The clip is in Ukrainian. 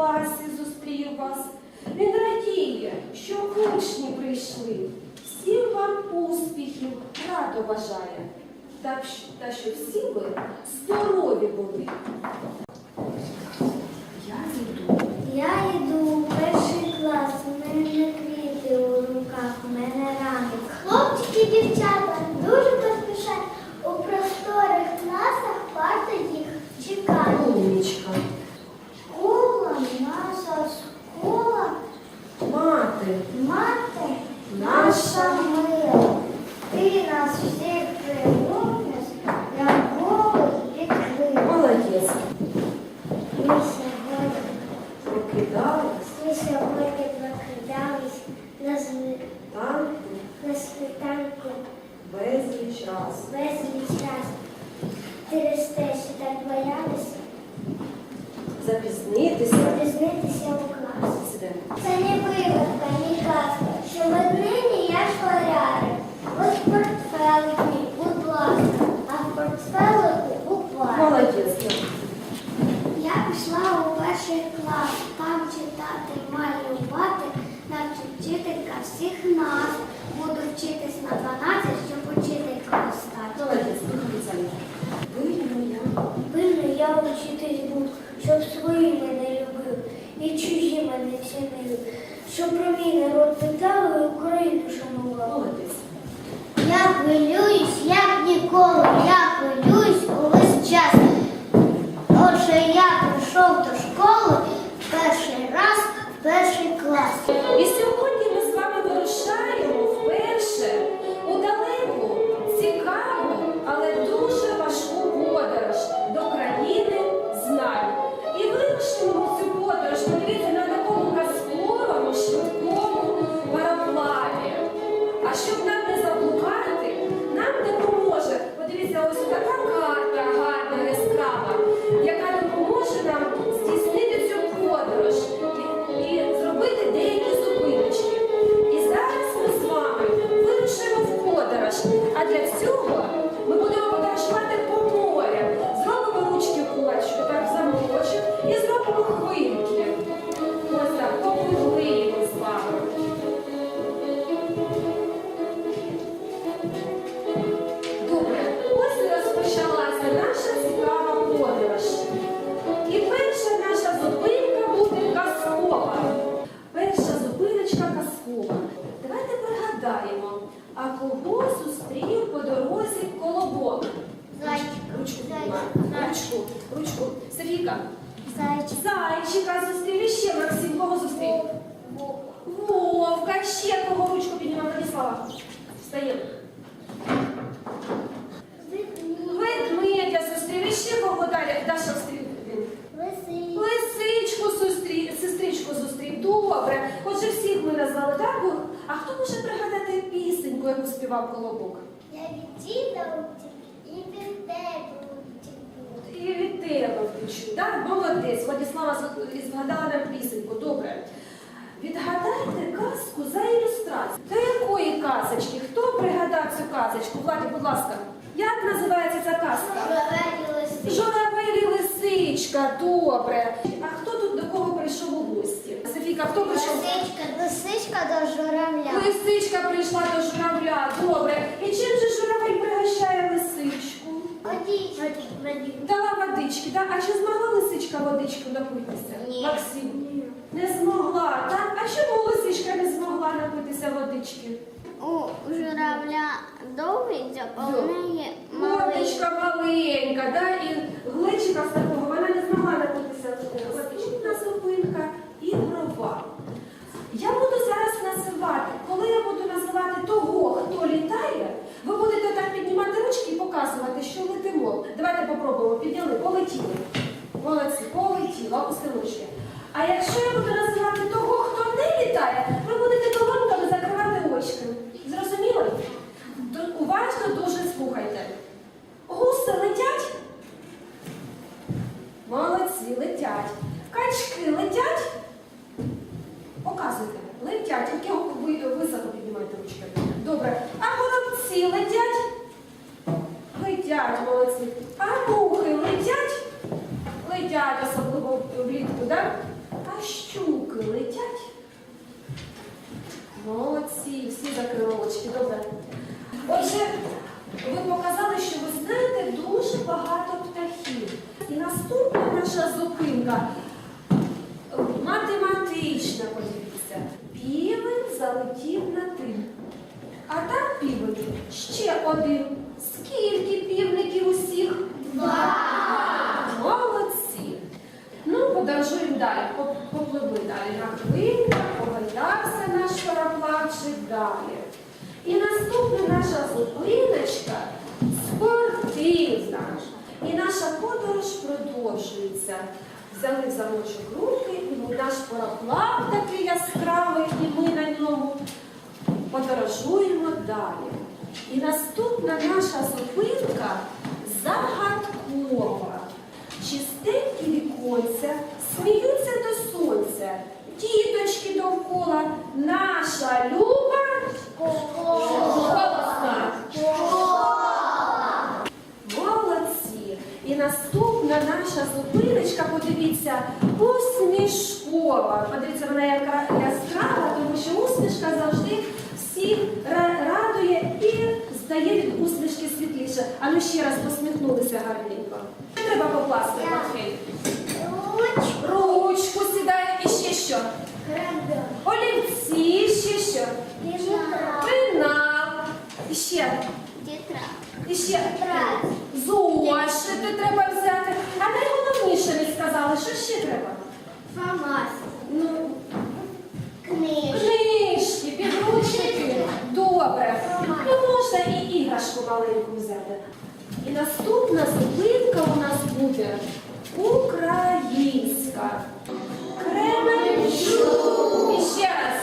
класі зустрів вас. Він радіє, що учні прийшли. Всім вам успіхів, радо бажає. Так, та що всі ви здорові були. Я йду. Я йду у перший клас, у мене квіти у руках, у мене ранок. Хлопчики і дівчата дуже поспішають. У просторих класах парта їх чекає. Умнічка. Школа, наша школа, Мати, мати, Наша. наша мила. Ти нас всіх примовниш, нам голос відкрив. молодець. Ми сьогодні Прокидались, Ми сьогодні прокидались на, там на світанку безліч раз. безліч раз. Через те, що так боялися, запізнитися у клас. Сидимо. Це не вигадка, ні казка, що в однині я шваряю. Ось портфелик мій, будь ласка, а в портфелику буква. Молодець. Я пішла у перший клас, там читати, малювати, навчить вчителька всіх нас. Буду вчитись на 12, щоб учителька стати. Пильно я учитель був, щоб свої мене любив, і чужі мене цінили, щоб про мій народ питали, Україну шанував. Молодець. Я хвилююсь, як ніколи, я хвилююсь увесь час. Отже, я прийшов до школи в перший раз, в перший клас. Ми назвали так. А хто може пригадати пісеньку, яку співав Колобок? Я від діда утік і від тебе утік. І від тебе втечу. Так, молодець. Владислава згадала нам пісеньку. Добре. Відгадайте казку за ілюстрацію. До якої казочки? Хто пригадав цю казочку? Владі, будь ласка. Як називається ця казка? Журавель лисий. Журавель і лисичка, добре. А хто тут до кого прийшов у гості? Софійка, хто прийшов? Лисичка, лисичка до журавля. Лисичка прийшла до журавля, добре. І чим же журавель пригощає лисичку? Водичка. Дала водички, так? А чи змогла лисичка водичку напитися? Ні. Максим? Не змогла, так? А чому лисичка не змогла напитися водички? У журавля довгий заповняє малий. Водичка маленька, да? і глечика з такого вона не змогла напитися водички. Наступна зупинка ігрова. Я буду зараз називати, коли я буду називати того, хто літає, ви будете так піднімати ручки і показувати, що летимо. Давайте. Підняли, полетіли. Молодці, полетіли, опустили ручки. А якщо я буду називати того, хто не літає, ви будете долоньками закривати очки. Зрозуміли? Уважно дуже слухайте. Гуси летять? Молодці, летять. Качки летять? Показуйте. Летять, тільки ви високо піднімайте ручки. Добре. А горобці летять? Летять, молодці летять, особливо влітку, так? А щуки летять. Молодці, всі закрилочки, добре. Отже, ви показали, що ви знаєте дуже багато птахів. І наступна наша зупинка математична, подивіться. Півень залетів на тим. А там півень ще один. Наступна наша зупиночка спортивна. І наша подорож продовжується. Взяли в замочок руки, і наш пароплав такий яскравий, і ми на ньому подорожуємо далі. І наступна наша зупинка загадкова. Чистенькі віконця сміються до сонця. Діточки довкола, наша Молодці. І наступна наша зупиночка, подивіться, усмішкова. Подивіться, вона яка яскрава, тому що усмішка завжди всіх радує і здає від усмішки світліше. А ну ще раз посміхнулися гарненько. Треба покласти, Матвій? Ручку. Ручку сідає і ще що? Олівці, ще що? Пенал. І ще. І ще. Зошити треба взяти. А найголовніше ви сказали, що ще треба? Ну, книжки, підручники. Добре. Ну, можна і іграшку маленьку взяти. І наступна зупинка у нас буде українська. Кремль. І ще раз.